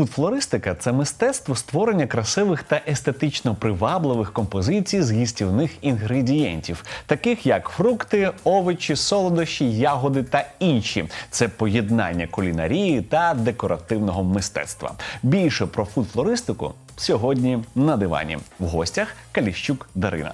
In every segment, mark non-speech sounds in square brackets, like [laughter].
Фуд-флористика це мистецтво створення красивих та естетично привабливих композицій з їстівних інгредієнтів, таких як фрукти, овочі, солодощі, ягоди та інші. Це поєднання кулінарії та декоративного мистецтва. Більше про фуд-флористику сьогодні на дивані. В гостях Каліщук Дарина.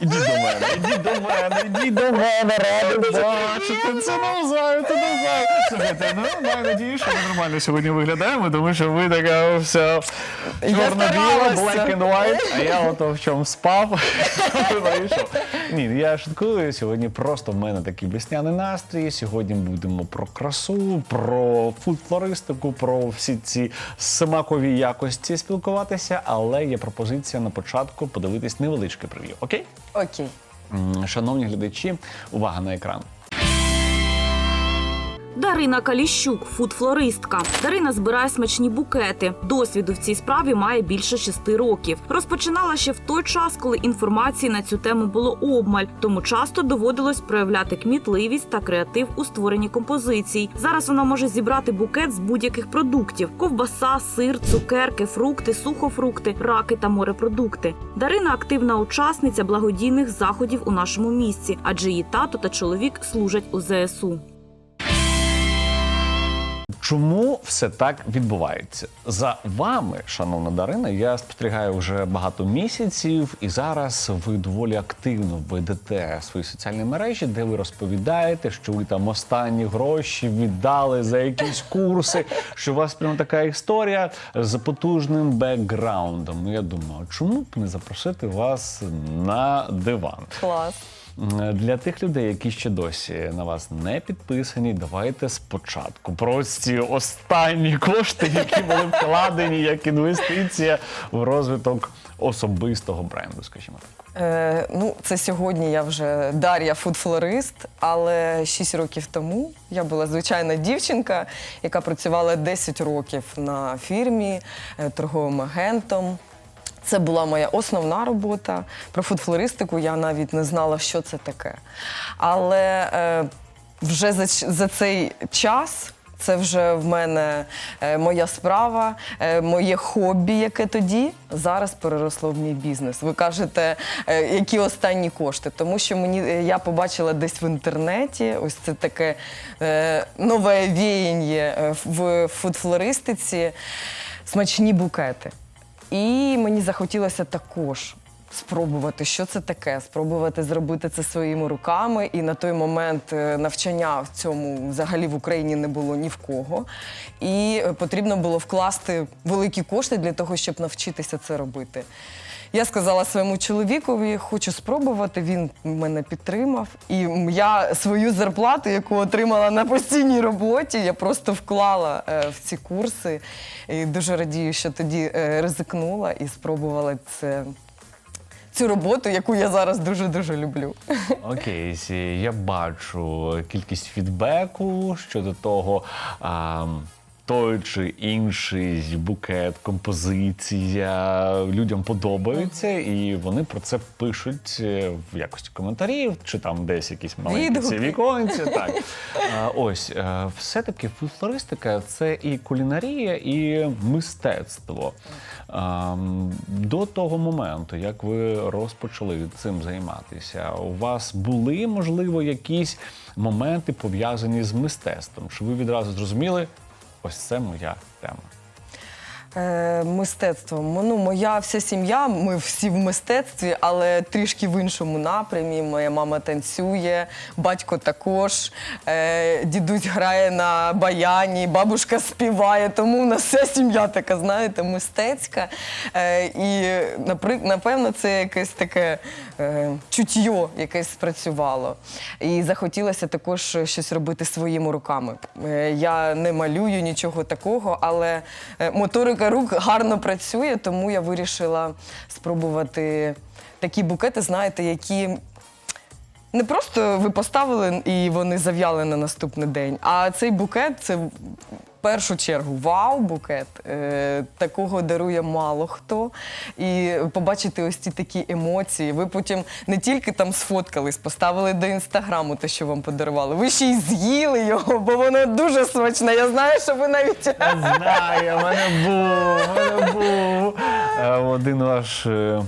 Ідіть до мене, ідіть до мене, ідіть до мене, радий бачити. Це навзаю, це навзаю. Слухайте, ну маю надію, що ми нормально сьогодні виглядаємо, тому що ви така вся чорно-біла, black and white, а я ото в чому спав. [laughs] Ні, я шуткую. Сьогодні просто в мене такий весняний настрій. Сьогодні будемо про красу, про фуд-флористику, про всі ці смакові якості спілкуватися. Але є пропозиція на початку подивитись невеличке прев'ю. Окей? Окей. Шановні глядачі, увага на екран. Дарина Каліщук, фудфлористка. Дарина збирає смачні букети. Досвіду в цій справі має більше шести років. Розпочинала ще в той час, коли інформації на цю тему було обмаль, тому часто доводилось проявляти кмітливість та креатив у створенні композицій. Зараз вона може зібрати букет з будь-яких продуктів: ковбаса, сир, цукерки, фрукти, сухофрукти, раки та морепродукти. Дарина активна учасниця благодійних заходів у нашому місці, адже її тато та чоловік служать у ЗСУ. Чому все так відбувається? За вами, шановна Дарина, я спостерігаю вже багато місяців, і зараз ви доволі активно ведете свої соціальні мережі, де ви розповідаєте, що ви там останні гроші віддали за якісь курси, що у вас прямо така історія з потужним бекграундом. Я думаю, чому б не запросити вас на диван? Клас. Для тих людей, які ще досі на вас не підписані, давайте спочатку про ці останні кошти, які були вкладені як інвестиція в розвиток особистого бренду, скажімо так. Е, ну, це сьогодні я вже Дар'я фудфлорист, але 6 років тому я була звичайна дівчинка, яка працювала 10 років на фірмі е, торговим агентом. Це була моя основна робота. Про фудфлористику я навіть не знала, що це таке. Але е, вже за, за цей час. Це вже в мене е, моя справа, е, моє хобі, яке тоді зараз переросло в мій бізнес. Ви кажете, е, які останні кошти? Тому що мені е, я побачила десь в інтернеті ось це таке е, нове віяння е, в фудфлористиці, смачні букети. І мені захотілося також спробувати, що це таке, спробувати зробити це своїми руками. І на той момент е, навчання в цьому взагалі в Україні не було ні в кого. І е, потрібно було вкласти великі кошти для того, щоб навчитися це робити. Я сказала своєму чоловікові, хочу спробувати. Він мене підтримав. І я свою зарплату, яку отримала на постійній роботі, я просто вклала е, в ці курси. І дуже радію, що тоді е, ризикнула і спробувала це. Цю роботу, яку я зараз дуже дуже люблю. Окей, я бачу кількість фідбеку щодо того. А, той чи інший букет, композиція людям подобається, і вони про це пишуть е, в якості коментарів, чи там десь якісь маленькі ці віконці. Так [laughs] А, ось е, все-таки флористика це і кулінарія, і мистецтво. А, До того моменту, як ви розпочали цим займатися, у вас були можливо якісь моменти пов'язані з мистецтвом? Чи ви відразу зрозуміли, ось це моя тема? Е, мистецтвом. Ну, моя вся сім'я, ми всі в мистецтві, але трішки в іншому напрямі. Моя мама танцює, батько також, е, дідусь грає на баяні, бабушка співає. Тому у нас вся сім'я така, знаєте, мистецька. Е, і напевно, це якесь таке е, чутьо, якесь спрацювало. І захотілося також щось робити своїми руками. Е, я не малюю нічого такого, але е, моторика техніка рук гарно працює, тому я вирішила спробувати такі букети, знаєте, які. Не просто ви поставили і вони зав'яли на наступний день, а цей букет це першу чергу вау-букет. Е, такого дарує мало хто. І побачити ось ці такі емоції. Ви потім не тільки там сфоткались, поставили до інстаграму те, що вам подарували. Ви ще й з'їли його, бо воно дуже смачне. Я знаю, що ви навіть знаю, в мене був, в мене був е, один ваш е,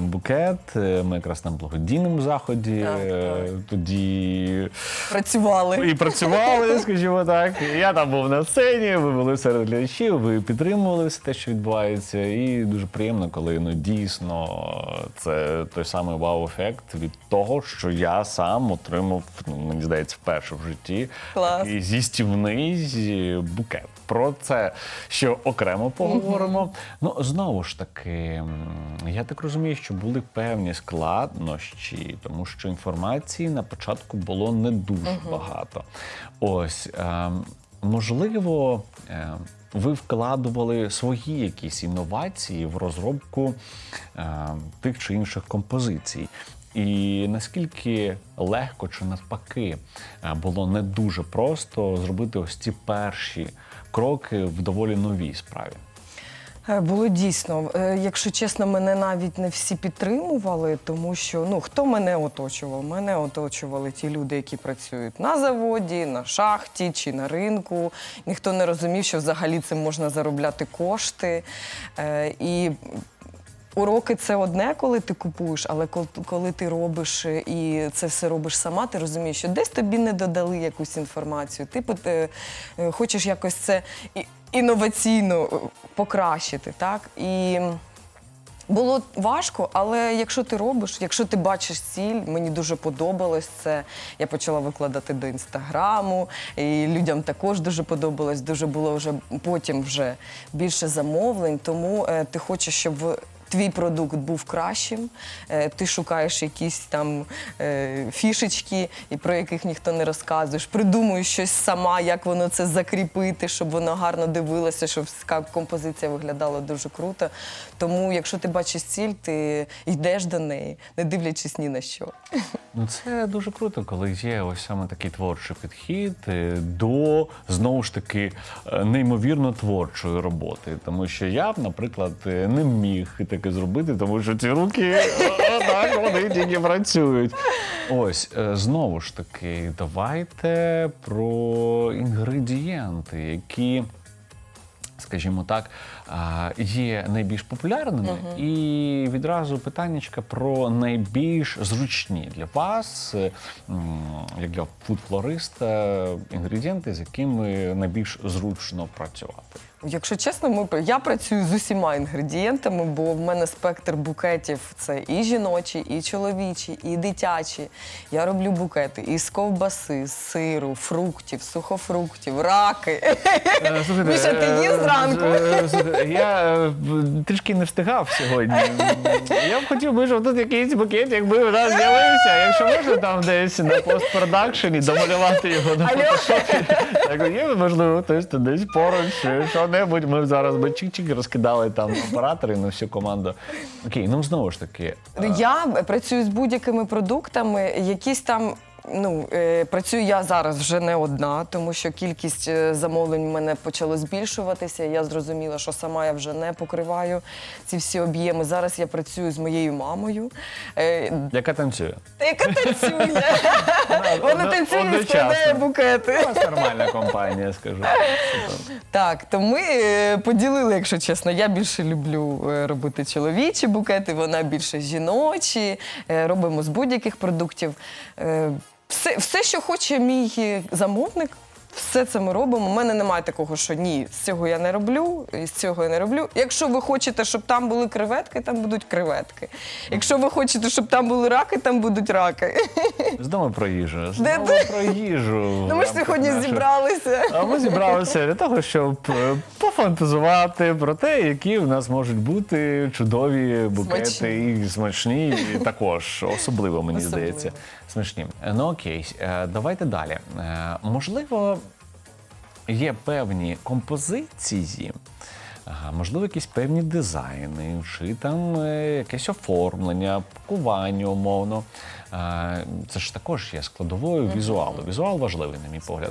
букет. Е, Ми якраз на благодійному заході Так, е, тоді працювали. і працювали, [laughs] скажімо так. Я там був на сцені, ви були серед глядачів, ви підтримували все те, що відбувається. І дуже приємно, коли ну дійсно це той самий вау-ефект від того, що я сам отримав, ну мені здається, вперше в житті Клас. такий зістівний букет. Про це ще окремо поговоримо. Ну знову ж таки, м, я так розумію, що були певні складнощі, тому що інформації на початку було не дуже багато. Ось ем, можливо. ем, ви вкладували свої якісь інновації в розробку е, тих чи інших композицій. І наскільки легко чи навпаки е, було не дуже просто зробити ось ці перші кроки в доволі новій справі. Е, Було дійсно. Е, Якщо чесно, мене навіть не всі підтримували, тому що ну хто мене оточував? Мене оточували ті люди, які працюють на заводі, на шахті чи на ринку. Ніхто не розумів, що взагалі цим можна заробляти кошти. Е, І Уроки це одне, коли ти купуєш, але коли ти робиш е, і це все робиш сама, ти розумієш, що десь тобі не додали якусь інформацію. Ти е, е, хочеш якось це інноваційно покращити, так? І було важко, але якщо ти робиш, якщо ти бачиш ціль, мені дуже подобалось це. Я почала викладати до інстаграму, і людям також дуже подобалось. Дуже було вже потім вже більше замовлень. Тому е, ти хочеш, щоб твій продукт був кращим. Е, ти шукаєш якісь там е, фішечки, про яких ніхто не розказуєш. Придумуєш щось сама, як воно це закріпити, щоб воно гарно дивилося, щоб композиція виглядала дуже круто. Тому, якщо ти бачиш ціль, ти йдеш до неї, не дивлячись ні на що. Ну, це дуже круто, коли є ось саме такий творчий підхід е, до знову ж таки е, неймовірно творчої роботи. Тому що я наприклад, е, не міг таке зробити, тому що ці руки отак вони тільки працюють. Ось знову ж таки, давайте про інгредієнти, які скажімо так, є найбільш популярними, і відразу питаннячка про найбільш зручні для вас, е, як для фудфлориста, інгредієнти, з якими найбільш зручно працювати. Якщо чесно, ми я працюю з усіма інгредієнтами, бо в мене спектр букетів це і жіночі, і чоловічі, і дитячі. Я роблю букети із ковбаси, з сиру, фруктів, сухофруктів, раки. Міша, ти їв зранку? Я е, трішки не встигав сьогодні. Я б хотів би, щоб тут якийсь букет, якби у нас з'явився. Якщо можна там десь на постпродакшені домалювати його на фотошопі. Так є, можливо, хтось тут десь поруч, е, що-небудь. Ми зараз би чик-чик розкидали там оператори на всю команду. Окей, ну знову ж таки. е, Я працюю з будь-якими продуктами, якісь там. Ну, е, працюю я зараз вже не одна, тому що кількість е, замовлень в мене почало збільшуватися. Я зрозуміла, що сама я вже не покриваю ці всі об'єми. Зараз я працюю з моєю мамою, е, Яка танцює? яка танцює. Вона танцює і складає У букети. вас нормальна компанія, скажу. Так, то ми е, поділили, якщо чесно. Я більше люблю е, робити чоловічі букети, вона більше жіночі. Е, Робимо з будь-яких продуктів. Е, Все, все, що хоче мій замовник. Все це ми робимо. У мене немає такого, що ні, з цього я не роблю, і з цього я не роблю. Якщо ви хочете, щоб там були креветки, там будуть креветки. Якщо ви хочете, щоб там були раки, там будуть раки. Знову про їжу. Знову Де про їжу. Ну ми ж сьогодні зібралися. А ми зібралися для того, щоб е, пофантазувати про те, які в нас можуть бути чудові букети Смачні. і смачні, і також особливо, мені Особливо. здається, смачні. Ну окей, е, давайте далі. Е, Можливо, є певні композиції, можливо, якісь певні дизайни, чи там е, якесь оформлення, пакування умовно. Це ж також є складовою візуалу. Візуал важливий, на мій погляд.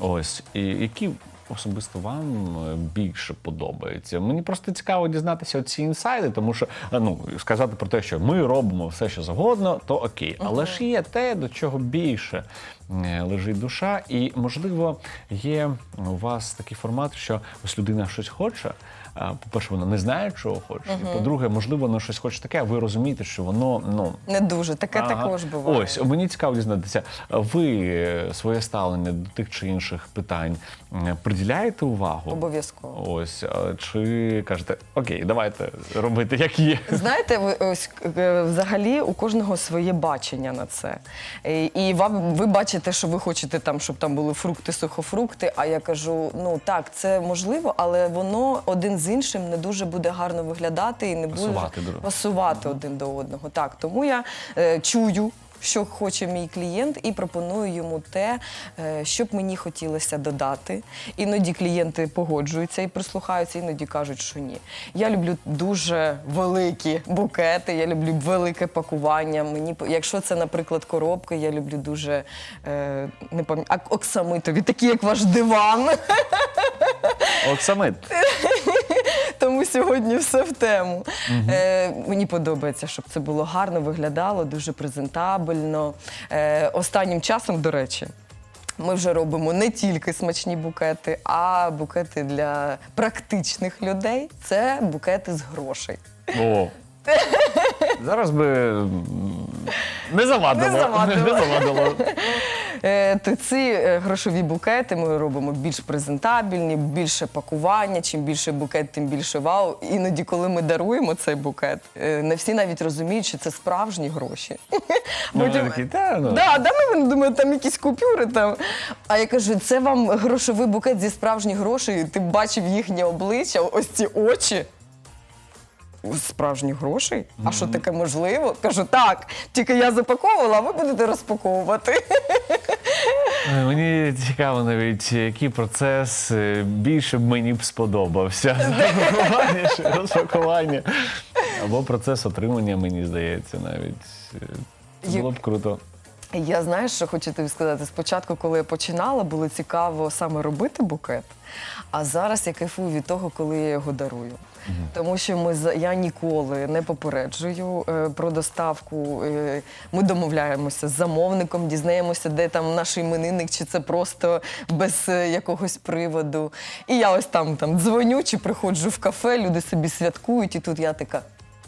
100%. Ось і які особисто вам е, більше подобаються. Мені просто цікаво дізнатися ці інсайди, тому що е, ну сказати про те, що ми робимо все, що завгодно, то окей. Але ж є те, до чого більше е, лежить душа, і можливо є у вас такий формат, що ось людина щось хоче. По-перше, вона не знає, чого хоче. І по-друге, можливо, воно щось хоче таке, а ви розумієте, що воно ну Не дуже. Таке Ага. також буває. Ось мені цікаво дізнатися. Ви своє ставлення до тих чи інших питань приділяєте увагу? Обов'язково. Ось чи кажете, окей, давайте робити як є. Знаєте, ось е, взагалі у кожного своє бачення на це. І вам ви бачите, що ви хочете там, щоб там були фрукти, сухофрукти. А я кажу: ну так, це можливо, але воно один з іншим не дуже буде гарно виглядати і не Пасувати буде пасувати один до одного. Так, тому я е, чую. Що хоче мій клієнт, і пропоную йому те, е, що б мені хотілося додати. Іноді клієнти погоджуються і прислухаються, іноді кажуть, що ні. Я люблю дуже великі букети, я люблю велике пакування. Мені якщо це, наприклад, коробки, я люблю дуже е, не пам'ятаю, оксамитові, такі як ваш диван. Оксамит. Тому [laughs] сьогодні все в тему. Е, мені подобається, щоб це було гарно виглядало, дуже презентабельно. Е, останнім часом, до речі. Ми вже робимо не тільки смачні букети, а букети для практичних людей. Це букети з грошей. О. [laughs] Зараз би м, не завадило. Не завадило. Не завадило. Е, то ці е, грошові букети ми робимо більш презентабельні, більше пакування. Чим більше букет, тим більше вау. Іноді, коли ми даруємо цей букет, е, не всі навіть розуміють, що це справжні гроші. Ну, такі, «Та, ну». Да, да, вони думають, там якісь купюри там. А я кажу, це вам грошовий букет зі справжніх грошей. Ти бачив їхнє обличчя, ось ці очі. З Справжніх грошей? А що таке можливо? Кажу, так, тільки я запаковувала, а ви будете розпаковувати. Е, Мені цікаво навіть, який процес е, більше б мені б сподобався. [laughs] Запакування чи розпакування. Або процес отримання, мені здається, навіть. Е, Це було б круто. Я знаєш, що хочу тобі сказати. Спочатку, коли я починала, було цікаво саме робити букет. А зараз я кайфую від того, коли я його дарую. Тому що ми за- я ніколи не попереджую е, про доставку. Е, ми домовляємося з замовником, дізнаємося, де там наш іменинник, чи це просто без е, якогось приводу. І я ось там, там дзвоню чи приходжу в кафе, люди собі святкують, і тут я така.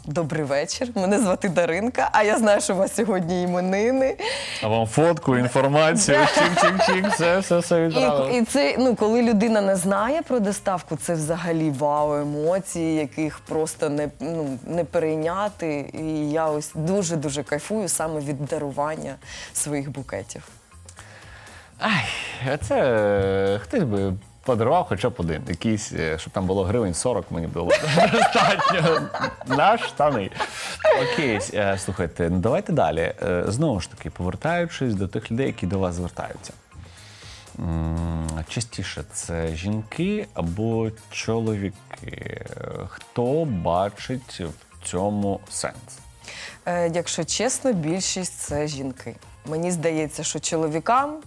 Добрий вечір. Мене звати Даринка, а я знаю, що у вас сьогодні іменини. А вам фотку, інформацію, чик-чик-чик, все, все, все відправили. І, і це, ну, коли людина не знає про доставку, це взагалі вау, емоції, яких просто не, ну, не перейняти. І я ось дуже-дуже кайфую саме від дарування своїх букетів. Ай, це е, хтось би подарував хоча б один. Якийсь, е, щоб там було гривень 40, мені було [laughs] достатньо. На штани. Окей, е, слухайте, ну давайте далі. Е, Знову ж таки, повертаючись до тих людей, які до вас звертаються. Частіше це жінки або чоловіки. Хто бачить в цьому сенс? Якщо чесно, більшість це жінки. Мені здається, що чоловікам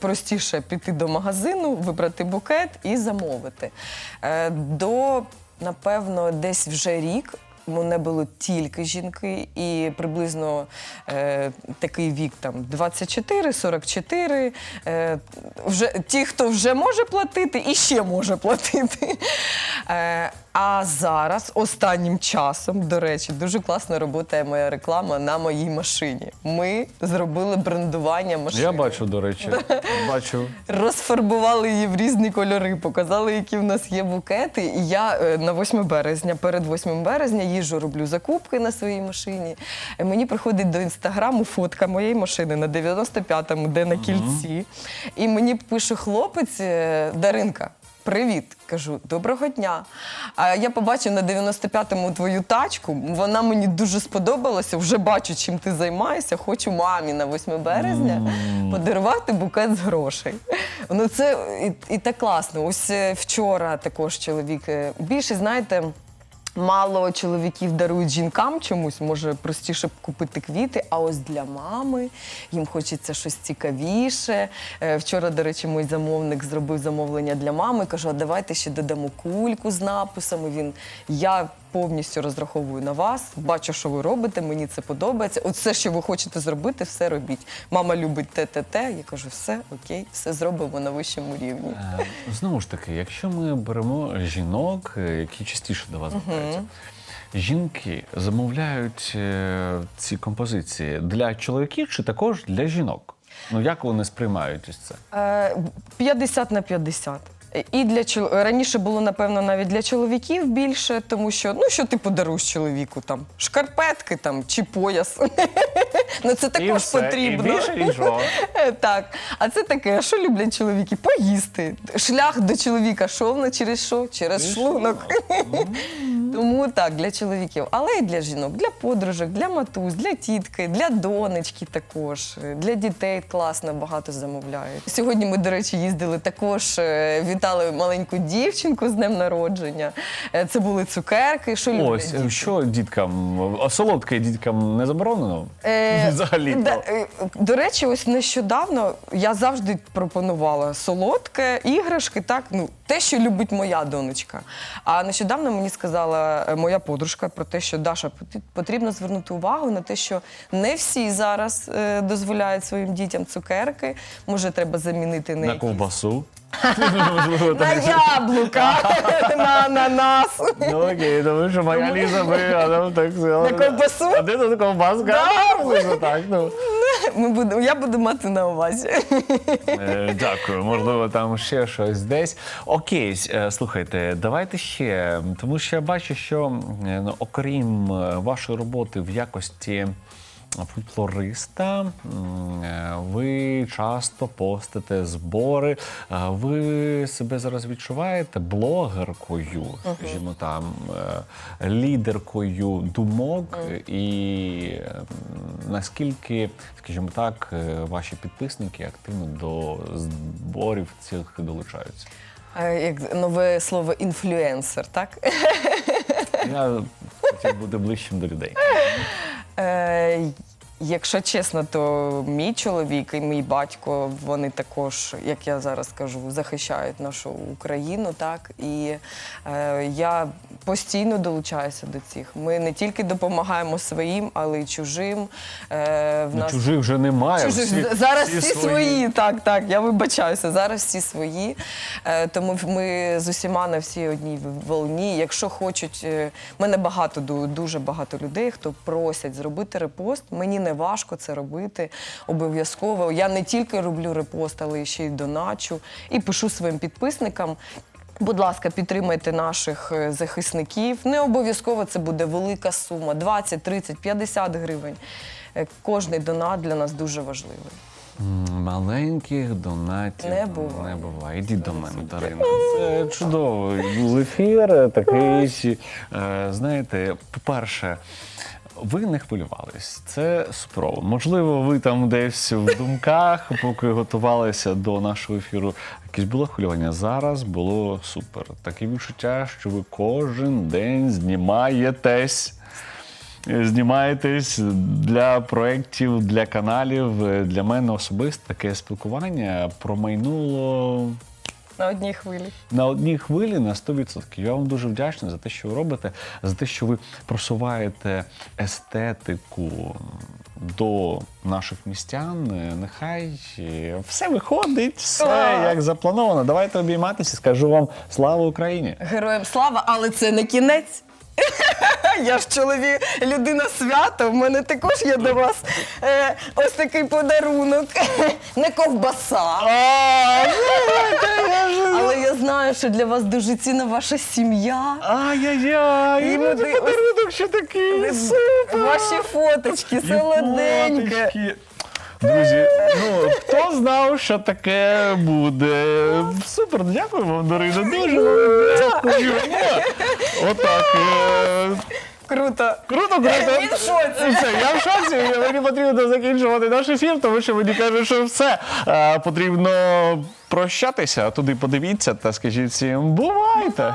простіше піти до магазину, вибрати букет і замовити. Е, До, напевно, десь вже рік. Мене було тільки жінки, і приблизно е, такий вік там 24-44. Е, вже, ті, хто вже може платити, і ще може платити. Е, а зараз, останнім часом, до речі, дуже класно працює моя реклама на моїй машині. Ми зробили брендування машини. Я бачу, до речі, бачу. Розфарбували її в різні кольори, показали, які в нас є букети. І я е, на 8 березня, перед 8 березня їжджу, роблю закупки на своїй машині. Е, Мені приходить до інстаграму фотка моєї машини на 95-му, де на кільці. І мені пише хлопець е, Даринка. Привіт, кажу, доброго дня. А я побачив на 95-му твою тачку. Вона мені дуже сподобалася. Вже бачу, чим ти займаєшся. Хочу мамі на 8 березня подарувати букет з грошей. Ну це і, і так класно. Ось е, вчора також чоловік. е, Більше знаєте. Мало чоловіків дарують жінкам чомусь, може простіше б купити квіти, а ось для мами їм хочеться щось цікавіше. Е, Вчора, до речі, мій замовник зробив замовлення для мами. Кажу, а давайте ще додамо кульку з написами. Він я повністю розраховую на вас, бачу, що ви робите, мені це подобається. От все, що ви хочете зробити, все робіть. Мама любить те, те, те. Я кажу, все окей, все зробимо на вищому рівні. Е, Знову ж таки, якщо ми беремо жінок, е, які частіше до вас звертаються, жінки замовляють е, ці композиції для чоловіків чи також для жінок? Ну як вони сприймають ось це? Е, 50 на 50. І для чол... раніше було напевно навіть для чоловіків більше, тому що ну що ти подаруєш чоловіку там шкарпетки там чи пояс. [laughs] ну це також потрібно. І більше нічого. Е, Так, а це таке, що люблять чоловіки? Поїсти. Шлях до чоловіка шовна через що? Через шлунок. [laughs] Тому так, для чоловіків, але і для жінок, для подружок, для матусь, для тітки, для донечки також, е, для дітей класно багато замовляють. Сьогодні ми, до речі, їздили також, е, вітали маленьку дівчинку з днем народження. Е, Це були цукерки. Що люблять Ось діти? що діткам, а солодке діткам не заборонено? Е, [laughs] Взагалі. Да, е, До речі, ось нещодавно я завжди пропонувала солодке, іграшки, так, ну, те, що любить моя донечка. А нещодавно мені сказала е, моя подружка про те, що Даша, пот- потрібно звернути увагу на те, що не всі зараз е, дозволяють своїм дітям цукерки. Може, треба замінити на, На якісь- ковбасу. На яблука, [laughs] на ананас. Ну окей, тому що моя Ліза би, а так На ковбасу? А де тут ковбаска? Да. Так, ну. Ми будемо, я буду мати на увазі. Е, Дякую, можливо, там ще щось десь. Окей, е, слухайте, давайте ще, тому що я бачу, що е, ну, окрім е, вашої роботи в якості фольклориста, е, ви часто постите збори. Е, Ви себе зараз відчуваєте блогеркою, скажімо там, е, лідеркою думок, і наскільки, скажімо так, ваші підписники активно до зборів цих долучаються? Як нове слово інфлюенсер, так? Я хотів бути ближчим до людей. [laughs] Е, якщо чесно, то мій чоловік і мій батько вони також, як я зараз кажу, захищають нашу Україну. Так і е, я постійно долучаюся до цих. Ми не тільки допомагаємо своїм, але й чужим. Е, в Ну, нас чужих вже немає. Чужих. всі- зараз всі, свої. так, так. Я вибачаюся. Зараз всі свої. Е, тому ми з усіма на всій одній волні. Якщо хочуть, е, мене багато ду- дуже багато людей, хто просять зробити репост. Мені не важко це робити обов'язково. Я не тільки роблю репост, але ще й доначу і пишу своїм підписникам. Будь ласка, підтримайте наших е, захисників. Не обов'язково це буде велика сума 20, 30, 50 гривень. Е, Кожний донат для нас дуже важливий. Маленьких донатів Не буває. Не буває. Ідіть до мене, Дарина. Це чудово. Ефір такий. е, Знаєте, по-перше. Ви не хвилювались, це суперово. Можливо, ви там десь в думках, поки готувалися до нашого ефіру, якесь було хвилювання. Зараз було супер. Таке відчуття, що ви кожен день знімаєтесь. Знімаєтесь для проєктів, для каналів. Для мене особисто таке спілкування промайнуло На одній хвилі. на одній хвилі на 100%. Я вам дуже вдячний за те, що ви робите, за те, що ви просуваєте естетику до наших містян. Нехай все виходить, все як заплановано. Давайте обійматися. Скажу вам слава Україні! Героям слава, але це не кінець. Я ж чоловік, людина свята. В мене також є до вас е, ось такий подарунок. [laughs] Не ковбаса. [laughs] Але я знаю, що для вас дуже цінна ваша сім'я. Ай-яй-яй! І ну, люди- подарунок ще такий! Супер! Ваші фоточки, солоденьке. Фоточки. Друзі, ну хто знав, що таке буде? Супер, дякую вам, Дарина. Дуже вам дякую. Отак. е, Круто. Круто, круто. Він в шоці. Все, я в шоці. Мені потрібно закінчувати наш ефір, тому що мені кажуть, що все. Е, потрібно прощатися. Туди подивіться та скажіть всім бувайте.